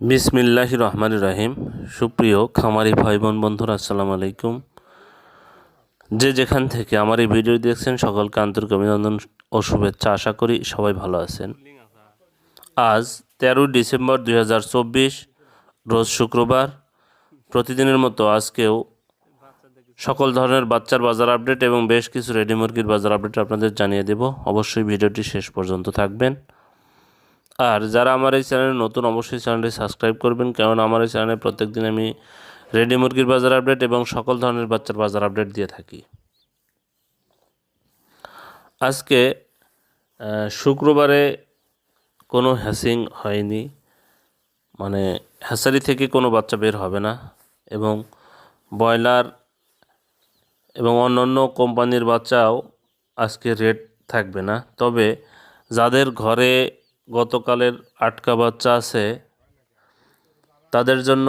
বিসমিল্লাহ রহমান রাহিম। সুপ্রিয় খামারি ভাই বোন বন্ধুরা, আসসালামু আলাইকুম। যে যেখান থেকে আমার এই ভিডিও দেখছেন, সকলকে আন্তরিক অভিনন্দন ও শুভেচ্ছা আশা করি সবাই ভালো আছেন। আজ তেরোই ডিসেম্বর দুই হাজার চব্বিশ, রোজ শুক্রবার। প্রতিদিনের মতো আজকেও সকল ধরনের বাচ্চার বাজার আপডেট এবং বেশ কিছু রেডি মুরগির বাজার আপডেট আপনাদের জানিয়ে দেব। অবশ্যই ভিডিওটি শেষ পর্যন্ত থাকবেন। আর যারা আমার এই চ্যানেলে নতুন, অবশ্যই চ্যানেলটি সাবস্ক্রাইব করবেন। কারণ আমার এই চ্যানেলে প্রত্যেকদিন আমি রেডি মুরগির বাজার আপডেট এবং সকল ধরনের বাচ্চার বাজার আপডেট দিয়ে থাকি। আজকে শুক্রবারে কোনো হ্যাসিং হয়নি। মানে হ্যাসারি থেকে কোনো বাচ্চা বের হবে না এবং ব্রয়লার এবং অন্যান্য কোম্পানির বাচ্চাও আজকে রেট থাকবে না। তবে যাদের ঘরে গতকালের আটকা বাচ্চা আছে তাদের জন্য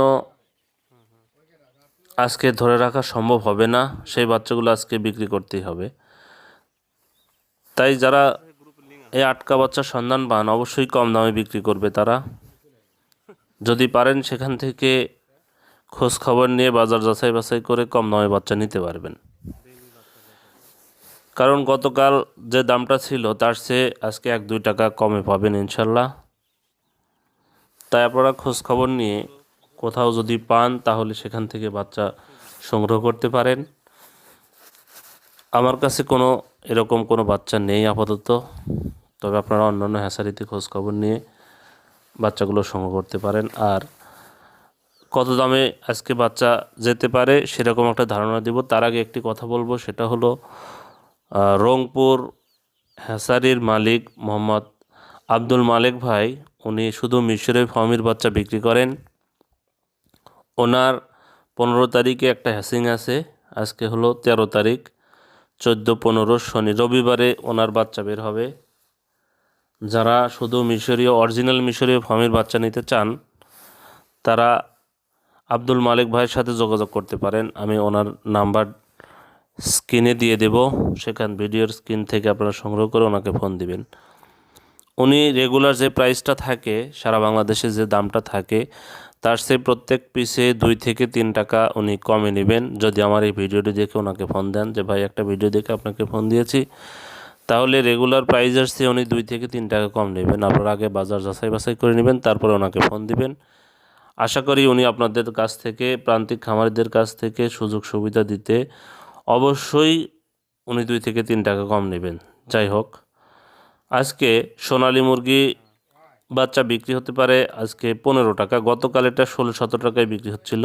আজকে ধরে রাখা সম্ভব হবে না। সেই বাচ্চাগুলো আজকে বিক্রি করতেই হবে। তাই যারা এই আটকা বাচ্চার সন্ধান পান, অবশ্যই কম দামে বিক্রি করবে তারা। যদি পারেন, সেখান থেকে খোঁজ খবর নিয়ে বাজার যাচাই বাছাই করে কম দামে বাচ্চা নিতে পারবেন। কারণ গতকাল যে দামটা ছিল, তার চেয়ে আজকে এক দুই টাকা কমে পাবেন ইনশাল্লাহ। তাই আপনারা খোঁজ খবর নিয়ে কোথাও যদি পান, তাহলে সেখান থেকে বাচ্চা সংগ্রহ করতে পারেন। আমার কাছে কোনো এরকম কোনো বাচ্চা নেই আপাতত, তবে আপনারা অন্যান্য হ্যাসারিতে খোঁজখবর নিয়ে বাচ্চাগুলো সংগ্রহ করতে পারেন। আর কত দামে আজকে বাচ্চা যেতে পারে সেরকম একটা ধারণা দিব। তার আগে একটি কথা বলব, সেটা হলো রংপুর হ্যাসারির মালিক মোহাম্মদ আব্দুল মালিক ভাই, উনি শুধু মিশরের ফার্মির বাচ্চা বিক্রি করেন। ওনার পনেরো তারিখে একটা হ্যাসিং আছে, আজকে হলো তেরো তারিখ, চোদ্দ পনেরো শনি রবিবারে ওনার বাচ্চা বের হবে। যারা শুধু মিশরীয়, অরিজিনাল মিশরীয় ফার্মির বাচ্চা নিতে চান, তারা আব্দুল মালিক ভাইয়ের সাথে যোগাযোগ করতে পারেন। আমি ওনার নাম্বার স্ক্রিনে দিয়ে দেব, সেখান ভিডিওর স্ক্রিন থেকে আপনারা সংগ্রহ করে ওনাকে ফোন দিবেন। উনি রেগুলার যে প্রাইসটা থাকে, সারা বাংলাদেশে যে দামটা থাকে, তার সে প্রত্যেক পিসে দুই থেকে তিন টাকা উনি কমে নেবেন। যদি আমার এই ভিডিওটি দেখে ওনাকে ফোন দেন যে, ভাই, একটা ভিডিও দেখে আপনাকে ফোন দিয়েছি। তাহলে রেগুলার প্রাইজের চেয়ে উনি দুই থেকে তিন টাকা কম নেবেন। আপনার আগে বাজার যাচাই বাছাই করে নেবেন, তারপরে ওনাকে ফোন দিবেন। আশা করি উনি আপনাদের কাছ থেকে, প্রান্তিক খামারিদের কাছ থেকে সুযোগ সুবিধা দিতে অবশ্যই উনি দুই থেকে তিন টাকা কম নেবেন। যাই হোক, আজকে সোনালী মুরগি বাচ্চা বিক্রি হতে পারে আজকে পনেরো টাকা। গতকাল এটা ষোলো সতেরো টাকায় বিক্রি হচ্ছিল।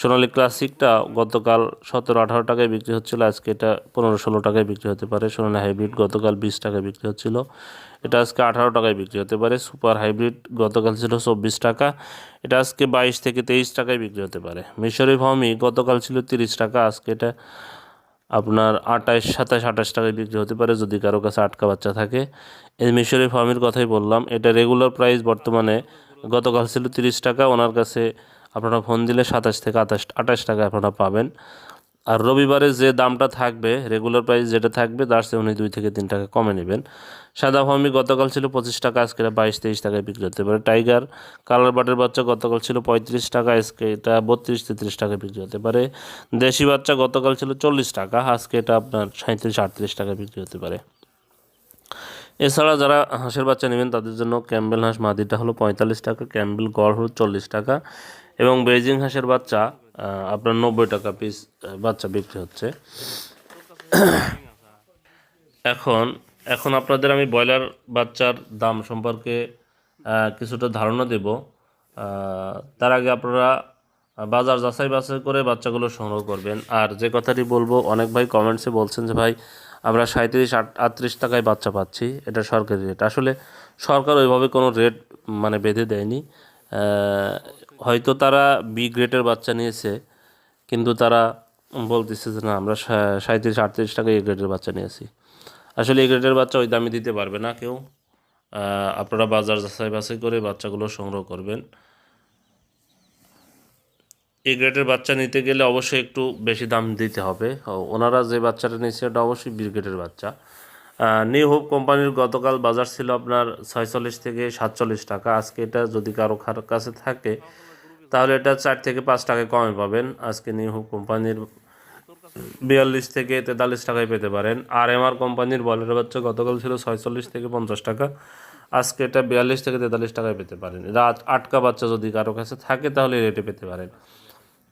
সোনালি ক্লাসিকটা গতকাল সতেরো আঠারো টাকায় বিক্রি হচ্ছিল, আজকে এটা পনেরো ষোলো টাকায় বিক্রি হতে পারে। সোনালী হাইব্রিড গতকাল বিশ টাকায় বিক্রি হচ্ছিল। এটা আজকে আঠারো টাকায় বিক্রি হতে পারে। সুপার হাইব্রিড গতকাল ছিল চব্বিশ টাকা। এটা আজকে বাইশ থেকে তেইশ টাকায় বিক্রি হতে পারে। মিশরি ভমি গতকাল ছিল তিরিশ টাকা। আজকে এটা আপনার আঠাশ সাতাশ আঠাশ টাকায় বিক্রি হতে পারে, যদি কারও কাছে আটকা বাচ্চা থাকে। এই মিশরি ফার্মের কথাই বললাম, এটা রেগুলার প্রাইস বর্তমানে গতকাল ছিল তিরিশ টাকা, ওনার কাছে আপনারা ফোন দিলে সাতাশ থেকে আঠাশ আঠাশ টাকা আপনারা পাবেন। আর রবিবারে যে দামটা থাকবে রেগুলার প্রাইস যেটা থাকবে, তার চেয়ে উনি দুই থেকে তিন টাকা কমে নেবেন। সাদা ফার্মি গতকাল ছিল পঁচিশ টাকা, আজকে বাইশ, তেইশ টাকায় বিক্রি হতে পারে টাইগার কালার বাটের বাচ্চা গতকাল ছিল পঁয়ত্রিশ টাকা, আজকে এটা বত্রিশ, তেত্রিশ টাকায় বিক্রি হতে পারে দেশি বাচ্চা গতকাল ছিল চল্লিশ টাকা, আজকে এটা আপনার সাঁত্রিশ আটত্রিশ টাকায় বিক্রি হতে পারে। এছাড়া যারা হাঁসের বাচ্চা নেবেন, তাদের জন্য ক্যাম্বেল হাঁস মাদিটা হলো পঁয়তাল্লিশ টাকা, ক্যাম্বেল গড় হলো চল্লিশ টাকা। এবং বেজিং হাঁসের বাচ্চা আপনার নব্বই টাকা পিস বাচ্চা বিক্রি হচ্ছে। এখন এখন আপনাদের আমি ব্রয়লার বাচ্চার দাম সম্পর্কে কিছুটা ধারণা দেব। তার আগে আপনারা বাজার যাচাই বাছাই করে বাচ্চাগুলো সংগ্রহ করবেন। আর যে কথাটি বলব, অনেক ভাই কমেন্টসে বলছেন যে, ভাই, আমরা সাঁত্রিশ আট, আটত্রিশ টাকায় বাচ্চা পাচ্ছি, এটা সরকারি রেট আসলে সরকার ওইভাবে কোনো রেট মানে বেঁধে দেয়নি। হয়তো তারা বি গ্রেডের বাচ্চা নিয়েছে, কিন্তু তারা বলতেছে যে, না, আমরা সাঁত্রিশ আটত্রিশ টাকায় এ গ্রেডের বাচ্চা নিয়েছি। আসলে এই গ্রেডের বাচ্চা ওই দামে দিতে পারবে না কেউ। আপনারা বাজার যাচাই বাছাই করে বাচ্চাগুলো সংগ্রহ করবেন। এ গ্রেডের বাচ্চা নিতে গেলে অবশ্যই একটু বেশি দাম দিতে হবে। ওনারা যে বাচ্চাটা নিয়েছে, ওটা অবশ্যই বি গ্রেডের বাচ্চা। নিউ হোপ কোম্পানির গতকাল বাজার ছিল আপনার ছয়চল্লিশ থেকে সাতচল্লিশ টাকা। আজকে এটা যদি কারও, কাছে থাকে তাহলে এটা চার থেকে পাঁচ টাকায় কমে পাবেন। আজকে নিউ হোপ কোম্পানির বিয়াল্লিশ থেকে তেতাল্লিশ টাকায় পেতে পারেন। আর এম আর কোম্পানির বলের বাচ্চা গতকাল ছিল ছয়চল্লিশ থেকে পঞ্চাশ টাকা। আজকে এটা বিয়াল্লিশ থেকে তেতাল্লিশ টাকায় পেতে পারেন। রাত আটকা বাচ্চা যদি কারও কাছে থাকে তাহলে রেটে পেতে পারেন।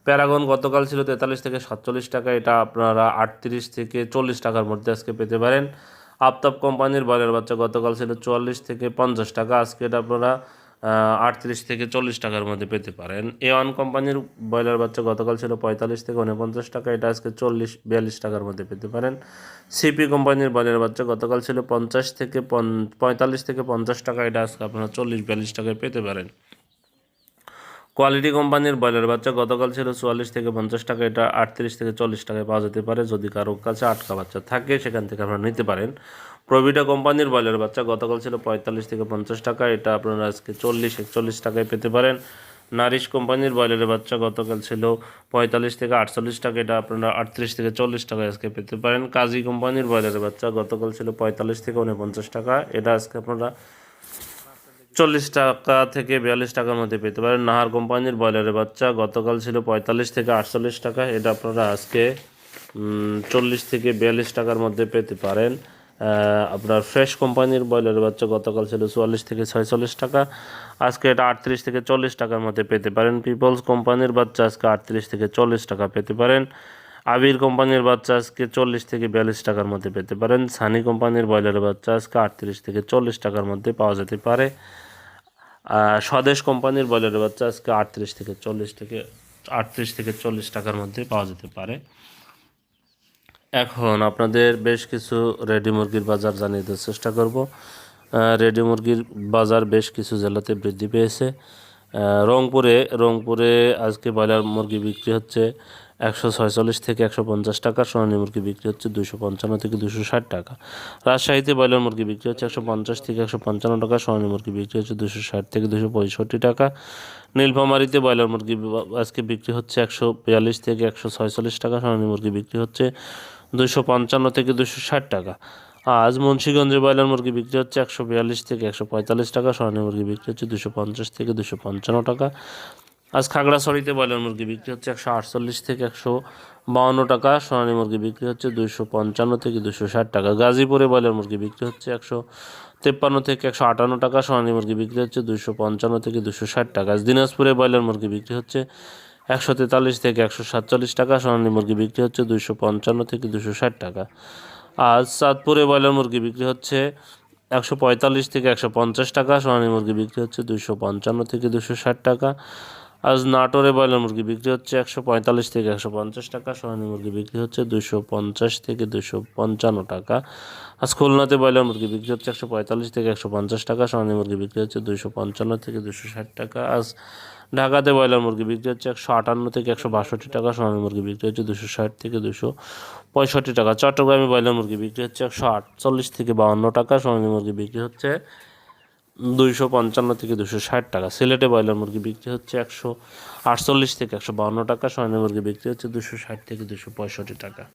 প্যারাগন গতকাল ছিল তেতাল্লিশ থেকে সাতচল্লিশ টাকা এটা আপনারা আটত্রিশ থেকে চল্লিশ টাকার মধ্যে আজকে পেতে পারেন। আফতাব কোম্পানির বয়লার বাচ্চা গতকাল ছিল চুয়াল্লিশ থেকে পঞ্চাশ টাকা। আজকে এটা আপনারা আটত্রিশ থেকে চল্লিশ টাকার মধ্যে পেতে পারেন। এ ওয়ান কোম্পানির ব্রয়লার বাচ্চা গতকাল ছিল পঁয়তাল্লিশ থেকে উনপঞ্চাশ টাকা, এটা আজকে চল্লিশ, বিয়াল্লিশ টাকার মধ্যে পেতে পারেন। সিপি কোম্পানির ব্রয়লার বাচ্চা গতকাল ছিল পঞ্চাশ থেকে পঁয়তাল্লিশ থেকে পঞ্চাশ টাকা, এটা আজকে আপনারা চল্লিশ, বিয়াল্লিশ টাকায় পেতে পারেন। কোয়ালিটি কোম্পানির ব্রয়লার বাচ্চা গতকাল ছিল চুয়াল্লিশ থেকে পঞ্চাশ টাকা, এটা আটত্রিশ থেকে চল্লিশ টাকায় পাওয়া যেতে পারে। যদি কারোর কাছে আটকা বাচ্চা থাকে, সেখান থেকে আপনারা নিতে পারেন। প্রভিটা কোম্পানির ব্রয়লার বাচ্চা গতকাল ছিল পঁয়তাল্লিশ থেকে পঞ্চাশ টাকা। এটা আপনারা আজকে চল্লিশ, একচল্লিশ টাকায় পেতে পারেন। নারিশ কোম্পানির ব্রয়লারের বাচ্চা গতকাল ছিল পঁয়তাল্লিশ থেকে আটচল্লিশ টাকা। এটা আপনারা আটত্রিশ থেকে চল্লিশ টাকায় আজকে পেতে পারেন। কাজী কোম্পানির ব্রয়লারের বাচ্চা গতকাল ছিল পঁয়তাল্লিশ থেকে উনপঞ্চাশ টাকা। এটা আজকে আপনারা চল্লিশ টাকা থেকে বিয়াল্লিশ টাকার মধ্যে পেতে পারেন। নাহার কোম্পানির ব্রয়লারের বাচ্চা গতকাল ছিল পঁয়তাল্লিশ থেকে আটচল্লিশ টাকা। এটা আপনারা আজকে চল্লিশ থেকে বিয়াল্লিশ টাকার মধ্যে পেতে পারেন। আপনার ফ্রেশ কোম্পানির ব্রয়লারের বাচ্চা গতকাল ছিল চুয়াল্লিশ থেকে ছয়চল্লিশ টাকা। আজকে এটা আটত্রিশ থেকে চল্লিশ টাকার মধ্যে পেতে পারেন। পিপলস কোম্পানির বাচ্চা আজকে আটত্রিশ থেকে চল্লিশ টাকা পেতে পারেন। আবির কোম্পানির বাচ্চা আজকে চল্লিশ থেকে বিয়াল্লিশ টাকার মধ্যে পেতে পারেন। সানি কোম্পানির ব্রয়লারের বাচ্চা আজকে আটত্রিশ থেকে চল্লিশ টাকার মধ্যে পাওয়া যেতে পারে। স্বদেশ কোম্পানির ব্রয়লারের বাচ্চা আজকে আটত্রিশ থেকে চল্লিশ থেকে আটত্রিশ থেকে চল্লিশ টাকার মধ্যে পাওয়া যেতে পারে। এখন আপনাদের বেশ কিছু রেডি মুরগির বাজার জানিয়ে দেওয়ার চেষ্টা করব। রেডি মুরগির বাজার বেশ কিছু জেলাতে বৃদ্ধি পেয়েছে। রংপুরে রংপুরে আজকে ব্রয়লার মুরগি বিক্রি হচ্ছে একশো ছয়চল্লিশ থেকে একশো পঞ্চাশ টাকা, সোনালী মুরগি বিক্রি হচ্ছে দুশো পঞ্চান্ন থেকে দুশো ষাট টাকা। রাজশাহীতে ব্রয়লার মুরগি বিক্রি হচ্ছে একশো পঞ্চাশ থেকে একশো পঞ্চান্ন টাকা, সোনালী মুরগি বিক্রি হচ্ছে দুশো ষাট থেকে দুশো পঁয়ষট্টি টাকা। নীলফামারীতে ব্রয়লার মুরগি আজকে বিক্রি হচ্ছে একশো বিয়াল্লিশ থেকে একশো ছয়চল্লিশ টাকা, সোনালী মুরগি বিক্রি হচ্ছে দুশো পঞ্চান্ন থেকে দুশো ষাট টাকা। আজ মুন্সীগঞ্জে ব্রয়লার মুরগি বিক্রি হচ্ছে একশো বিয়াল্লিশ থেকে একশো পঁয়তাল্লিশ টাকা সোনালী মুরগি বিক্রি হচ্ছে দুশো পঞ্চাশ থেকে দুশো পঞ্চান্ন টাকা। আজ খাগড়াছড়িতে ব্রয়লার মুরগি বিক্রি হচ্ছে একশো আটচল্লিশ থেকে একশো বাউন্ন টাকা সোনালী মুরগি বিক্রি হচ্ছে দুশো পঞ্চান্ন থেকে দুশো ষাট টাকা। গাজীপুরে ব্রয়লার মুরগি বিক্রি হচ্ছে একশো তেপ্পান্ন থেকে একশো আটান্ন টাকা সোনালী মুরগি বিক্রি হচ্ছে দুশো পঞ্চান্ন থেকে দুশো ষাট টাকা। আজ দিনাজপুরে ব্রয়লার মুরগি বিক্রি হচ্ছে একশো তেতাল্লিশ থেকে একশো সাতচল্লিশ টাকা, সোনালী মুরগি বিক্রি হচ্ছে দুশো পঞ্চান্ন থেকে দুশো ষাট টাকা। আজ চাঁদপুরে ব্রয়লার মুরগি বিক্রি হচ্ছে একশো পঁয়তাল্লিশ থেকে একশো পঞ্চাশ টাকা, সোনালী মুরগি বিক্রি হচ্ছে দুশো পঞ্চান্ন থেকে দুশো ষাট টাকা। আজ নাটোরে ব্রয়লার মুরগি বিক্রি হচ্ছে একশো পঁয়তাল্লিশ থেকে একশো পঞ্চাশ টাকা, সোনালী মুরগি বিক্রি হচ্ছে দুশো পঞ্চাশ থেকে দুশো পঞ্চান্ন টাকা। আজ খুলনাতে ব্রয়লার মুরগি বিক্রি হচ্ছে একশো পঁয়তাল্লিশ থেকে একশো পঞ্চাশ টাকা, সোনালী মুরগি বিক্রি হচ্ছে দুশো পঞ্চান্ন থেকে দুশো ষাট টাকা। আজ ঢাকাতে ব্রয়লার মুরগি বিক্রি হচ্ছে একশো আটান্ন থেকে একশো বাষট্টি টাকা, সোনালী মুরগি বিক্রি হচ্ছে দুশো ষাট থেকে দুশো পঁয়ষট্টি টাকা, চট্টগ্রামে ব্রয়লার মুরগি বিক্রি হচ্ছে একশো আটচল্লিশ থেকে বাউন্ন টাকা, সোনালী মুরগি বিক্রি হচ্ছে দুইশো পঞ্চান্ন থেকে দুশো ষাট টাকা, সিলেটে ব্রয়লার মুরগি বিক্রি হচ্ছে একশো আটচল্লিশ থেকে একশো বাউন্ন টাকা, সোনালী মুরগি বিক্রি হচ্ছে দুশো ষাট থেকে দুশো পঁয়ষট্টি টাকা।